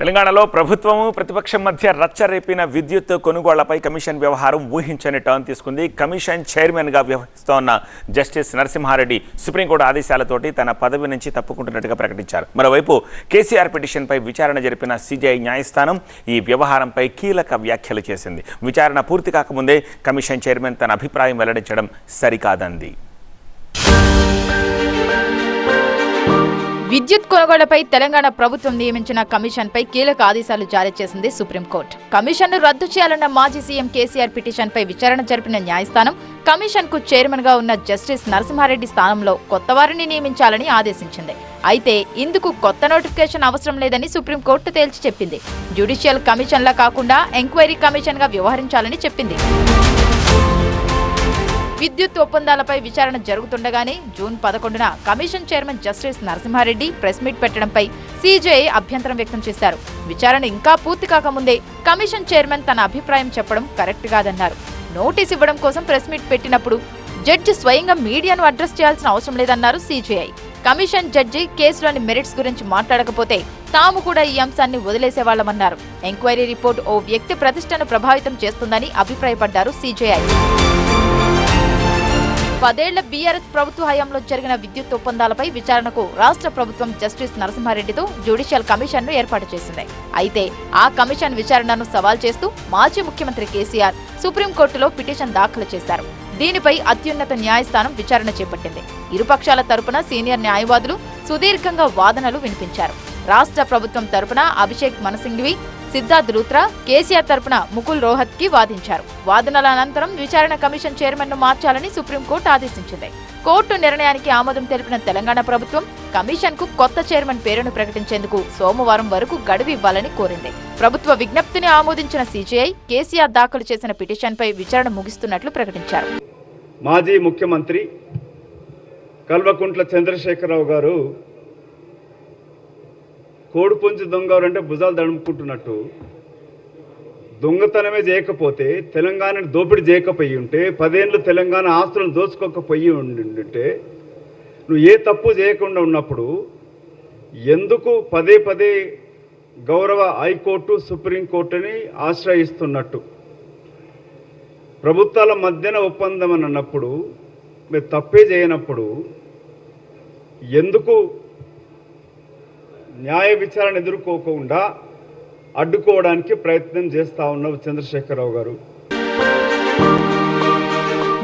తెలంగాణలో ప్రభుత్వము ప్రతిపక్షం మధ్య రచ్చ రేపిన విద్యుత్ కొనుగోళ్ళపై కమిషన్ వ్యవహారం ఊహించని టర్న్ తీసుకుంది. కమిషన్ చైర్మన్గా వ్యవహరిస్తోన్న జస్టిస్ నరసింహారెడ్డి సుప్రీంకోర్టు ఆదేశాలతోటి తన పదవి నుంచి తప్పుకుంటున్నట్టుగా ప్రకటించారు. మరోవైపు కేసీఆర్ పిటిషన్పై విచారణ జరిపిన సిజేఐ న్యాయస్థానం ఈ వ్యవహారంపై కీలక వ్యాఖ్యలు చేసింది. విచారణ పూర్తి కాకముందే కమిషన్ చైర్మన్ తన అభిప్రాయం వెల్లడించడం సరికాదంది. విద్యుత్ కొనుగోళ్ళపై తెలంగాణ ప్రభుత్వం నియమించిన కమిషన్పై కీలక ఆదేశాలు జారీ చేసింది సుప్రీంకోర్టు. కమిషన్ను రద్దు చేయాలన్న మాజీ సీఎం కేసీఆర్ పిటిషన్పై విచారణ జరిపిన న్యాయస్థానం కమిషన్కు చైర్మన్గా ఉన్న జస్టిస్ నరసింహారెడ్డి స్థానంలో కొత్త వారిని నియమించాలని ఆదేశించింది. అయితే ఇందుకు కొత్త నోటిఫికేషన్ అవసరం లేదని సుప్రీంకోర్టు తేల్చి చెప్పింది. జ్యుడిషియల్ కమిషన్లా కాకుండా ఎంక్వైరీ కమిషన్గా వ్యవహరించాలని చెప్పింది. విద్యుత్ ఒప్పందాలపై విచారణ జరుగుతుండగానే జూన్ పదకొండున commission chairman justice Narasimha Reddy press meet పెట్టడంపై CJI అభ్యంతరం వ్యక్తం చేశారు. విచారణ ఇంకా పూర్తి కాకముందే కమిషన్ చైర్మన్ తన అభిప్రాయం చెప్పడం కరెక్ట్ కాదన్నారు. నోటీస్ ఇవ్వడం కోసం ప్రెస్ మీట్ పెట్టినప్పుడు జడ్జి స్వయంగా మీడియాను అడ్రస్ చేయాల్సిన అవసరం లేదన్నారు సీజేఐ. కమిషన్ జడ్జి కేసులోని మెరిట్స్ గురించి మాట్లాడకపోతే తాము కూడా ఈ అంశాన్ని వదిలేసేవాళ్ళమన్నారు ఎంక్వైరీ రిపోర్ట్ ఓ వ్యక్తి ప్రతిష్టను ప్రభావితం చేస్తుందని అభిప్రాయపడ్డారు సీజేఐ. పదేళ్ళ బీఆర్ఎస్ ప్రభుత్వ హయాంలో జరిగిన విద్యుత్ ఒప్పందాలపై విచారణకు రాష్ట్ర ప్రభుత్వం జస్టిస్ నరసింహారెడ్డితో జ్యుడిషియల్ కమిషన్ను ఏర్పాటు చేసింది. అయితే ఆ కమిషన్ విచారణను సవాల్ చేస్తూ మాజీ ముఖ్యమంత్రి కేసీఆర్ సుప్రీంకోర్టులో పిటిషన్ దాఖలు చేశారు. దీనిపై అత్యున్నత న్యాయస్థానం విచారణ చేపట్టింది. ఇరుపక్షాల తరపున సీనియర్ న్యాయవాదులు సుదీర్ఘంగా వాదనలు వినిపించారు. రాష్ట్ర ప్రభుత్వం తరపున అభిషేక్ మనసింఘ్వి సిద్ధార్థ్ లూత్రా కేసీఆర్ తరపున ముకుల్ రోహత్కి వాదించారు. వాదనల అనంతరం విచారణ కమిషన్ చైర్మన్ను మార్చాలని సుప్రీంకోర్టు ఆదేశించింది. కోర్టు నిర్ణయానికి ఆమోదం తెలిపిన తెలంగాణ ప్రభుత్వం కమిషన్కు కొత్త చైర్మన్ పేరును ప్రకటించేందుకు సోమవారం వరకు గడువు ఇవ్వాలని కోరింది. ప్రభుత్వ విజ్ఞప్తిని ఆమోదించిన సీజీఐ కేసీఆర్ దాఖలు చేసిన పిటిషన్పై విచారణ ముగిస్తున్నట్లు ప్రకటించారు. మాజీ ముఖ్యమంత్రి కల్వకుంట్ల చంద్రశేఖరరావు గారు కోడిపుంజి దొంగవరంటే భుజాలు దడుముకుంటున్నట్టు దొంగతనమే చేయకపోతే తెలంగాణని దోపిడీ చేయకపోయి ఉంటే పదేళ్ళు తెలంగాణ ఆస్తులను దోచుకోకపోయి ఉంటే నువ్వు ఏ తప్పు చేయకుండా ఉన్నప్పుడు ఎందుకు పదే పదే గౌరవ హైకోర్టు సుప్రీంకోర్టుని ఆశ్రయిస్తున్నట్టు? ప్రభుత్వాల మధ్యన ఒప్పందం అని అన్నప్పుడు మీరు తప్పే చేయనప్పుడు ఎందుకు న్యాయ విచారణ ఎదుర్కోకుండా అడ్డుకోవడానికి ప్రయత్నం చేస్తా ఉన్నావు చంద్రశేఖరరావు గారు.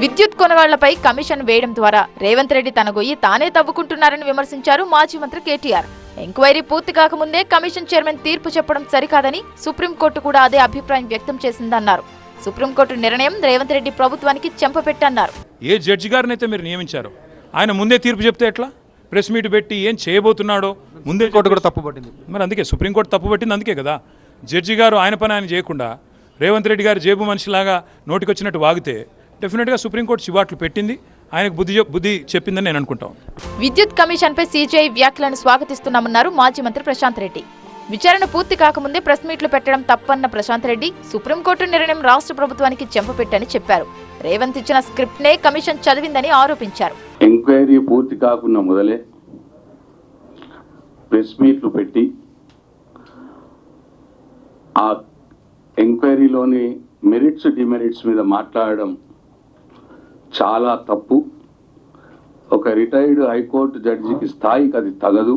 విద్యుత్ కొనుగోళ్ళపై కమిషన్ వేయడం ద్వారా రేవంత్ రెడ్డి తన గొయ్యి తానే తవ్వుకుంటున్నారని విమర్శించారు మాజీ మంత్రి కేటీఆర్. ఎంక్వైరీ పూర్తి కాకముందే కమిషన్ చైర్మన్ తీర్పు చెప్పడం సరికాదని సుప్రీంకోర్టు కూడా అదే అభిప్రాయం వ్యక్తం చేసిందన్నారు. సుప్రీంకోర్టు నిర్ణయం రేవంత్ రెడ్డి ప్రభుత్వానికి చెంపపెట్టన్నారు. ఏ జడ్జి గారినైతే మీరు నియమించారో ఆయన ముందే తీర్పు చెప్తే ఎట్లా? ప్రెస్ మీట్ పెట్టి ఏం చేయబోతున్నాడో ముందే కోర్టు కూడా తప్పు పట్టింది మరి అందుకే సుప్రీంకోర్టు తప్పు పట్టింది అందుకే కదా. జడ్జి గారు ఆయన పని ఆయన చేయకుండా రేవంత్ రెడ్డి గారు జేబు మనిషిలాగా నోటికొచ్చినట్టు వాగితే డెఫినెట్గా సుప్రీంకోర్టు చివాట్లు పెట్టింది. ఆయనకు బుద్ధి బుద్ధి చెప్పిందని నేను అనుకుంటాను విద్యుత్ కమిషన్ పై సీజీఐ వ్యాఖ్యలను స్వాగతిస్తున్నామన్నారు మాజీ మంత్రి ప్రశాంత్ రెడ్డి. విచారణ పూర్తి కాకముందే ప్రెస్ మీట్లు పెట్టడం తప్పన్న ప్రశాంత్ రెడ్డి సుప్రీంకోర్టు నిర్ణయం రాష్ట్ర ప్రభుత్వానికి చెంపపెట్టని చెప్పారు. రేవంత్ ఇచ్చిన స్క్రిప్ట్ నే కమిషన్ చదివిందని ఆరోపించారు. ఎంక్వైరీ పూర్తి కాకుండా మొదలే ప్రెస్ మీట్లు పెట్టి ఆ ఎంక్వైరీలోని మెరిట్స్ డిమెరిట్స్ మీద మాట్లాడడం చాలా తప్పు. ఒక రిటైర్డ్ హైకోర్టు జడ్జికి స్థాయికి అది తగదు.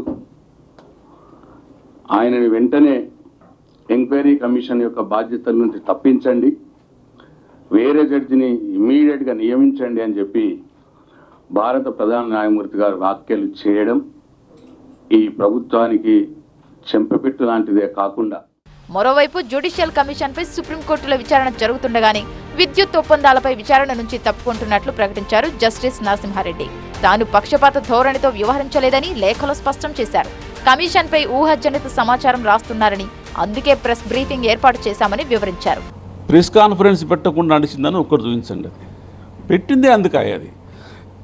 ఆయనని వెంటనే ఎంక్వైరీ కమిషన్ యొక్క బాధ్యతల నుంచి తప్పించండి. వేరే జడ్జిని ఇమీడియట్గా నియమించండి అని చెప్పి భారత ప్రధాన న్యాయమూర్తి గారు వ్యాఖ్యలు చేయడం ఈ ప్రభుత్వానికి చెంపపెట్టు లాంటిదే కాకుండా మరోవైపు జ్యుడిషియల్ కమిషన్పై సుప్రీంకోర్టులో విచారణ జరుగుతుండగానే విద్యుత్ ఒప్పందాలపై విచారణ నుంచి తప్పుకుంటున్నట్లు ప్రకటించారు జస్టిస్ నరసింహారెడ్డి. తాను పక్షపాత ధోరణితో వ్యవహరించలేదని లేఖలో స్పష్టం చేశారు. కమిషన్పై ఊహాజనిత సమాచారం రాస్తున్నారని అందుకే ప్రెస్ బ్రీఫింగ్ ఏర్పాటు చేశామని వివరించారు. ప్రెస్ కాన్ఫరెన్స్ పెట్టకుండా నడిచిందని ఒక్కరు చూపించండి అది. పెట్టిందే అందుకే అది.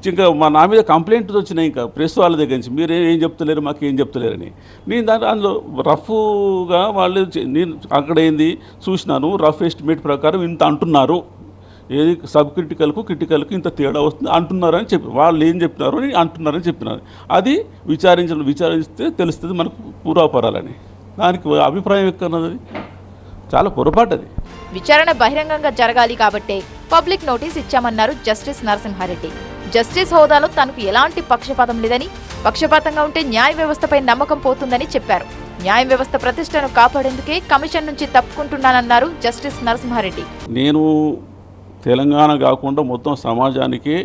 ఇంకా మా నా మీద కంప్లైంట్స్ వచ్చినాయి ఇంకా ప్రెస్ వాళ్ళ దగ్గర నుంచి. మీరు ఏం చెప్తలేరు మాకు ఏం చెప్తలేరని. నేను దాని అందులో రఫ్గా వాళ్ళు నేను అక్కడ ఏంది చూసినాను రఫ్ ఎస్టిమేట్ ప్రకారం ఇంత అంటున్నారు. ఏది సబ్ క్రిటికల్కు క్రిటికల్కు ఇంత తేడా వస్తుంది అంటున్నారని చెప్పి వాళ్ళు ఏం చెప్పినారో అని అంటున్నారని చెప్పినారు. అది విచారించడం విచారిస్తే తెలుస్తుంది మనకు పూర్వాపరాలని. దానికి అభిప్రాయం ఎక్కన్నది చాలా పొరపాటు అది. విచారణ బహిరంగంగా జరగాలి కాబట్టే పబ్లిక్ నోటీస్ ఇచ్చామన్నారు జస్టిస్ నరసింహారెడ్డి. జస్టిస్ హోదాలో తనకు ఎలాంటి పక్షపాతం లేదని పక్షపాతంగా ఉంటే న్యాయ వ్యవస్థపై నమ్మకం పోతుందని చెప్పారు. న్యాయ వ్యవస్థ ప్రతిష్టను కాపాడేందుకే కమిషన్ నుంచి తప్పుకుంటున్నానన్నారు జస్టిస్ నరసింహారెడ్డి. నేను తెలంగాణ కాకుండా మొత్తం సమాజానికే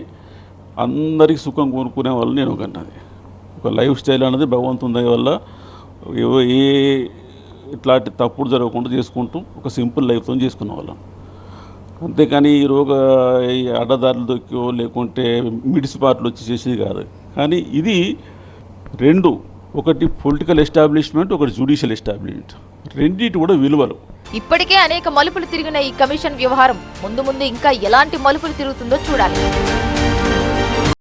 అందరికీ సుఖం కోరుకునే వాళ్ళు నేను ఒకన్నది ఒక లైఫ్ స్టైల్ అనేది భగవంతుని దయ వల్ల ఏ ఇట్లాంటి తప్పుడు జరగకుండా చేసుకుంటూ ఒక సింపుల్ లైఫ్తో చేసుకునే వాళ్ళం. అంతేకాని ఈ రోగ ఈ అడ్డదారులు దొక్కో లేకుంటే మిడిసిపాట్లు వచ్చి చేసేది కాదు. కానీ ఇది రెండు ఒకటి పొలిటికల్ ఎస్టాబ్లిష్మెంట్ ఒకటి జ్యుడిషియల్ ఎస్టాబ్లిష్మెంట్. రెండింటి కూడా విలువలు. ఇప్పటికే అనేక మలుపులు తిరిగిన ఈ కమిషన్ వ్యవహారం ముందు ముందు ఇంకా ఎలాంటి మలుపులు తిరుగుతుందో చూడాలి.